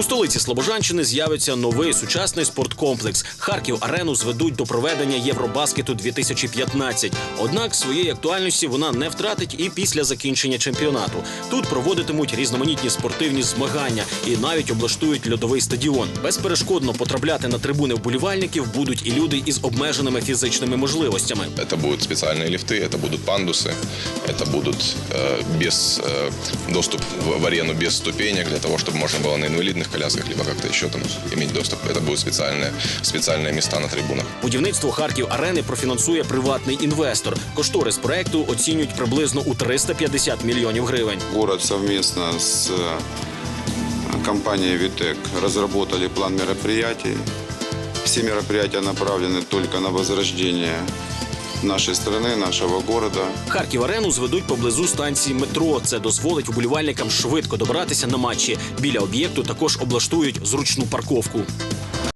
У столиці Слобожанщини з'явиться новий сучасний спорткомплекс. Харків арену зведуть до проведення Євробаскету 2015. Однак своєї актуальності вона не втратить і після закінчення чемпіонату. Тут проводитимуть різноманітні спортивні змагання і навіть облаштують льодовий стадіон. Безперешкодно потрапляти на трибуни вболівальників будуть і люди із обмеженими фізичними можливостями. Это будут специальные лифты, это будут пандусы, это будут э, без э, доступ в, в арену без ступенек для того, чтобы можно было на инвалидных колясках либо как-то еще там иметь доступ. Это будут специальные специальные места на трибунах. Будівництво Харків арени профінансує приватний інвестор. Кошторис проекту оцінюють приблизно у 350 мільйонів гривень. Город совместно с э, компанией «Витек» разработали план мероприятий. Все мероприятия направлены только на возрождение нашей страны, нашего города. Харків арену зведуть поблизу станції метро. Це дозволить вболівальникам швидко добратися на матчі. Біля об'єкту також облаштують зручну парковку.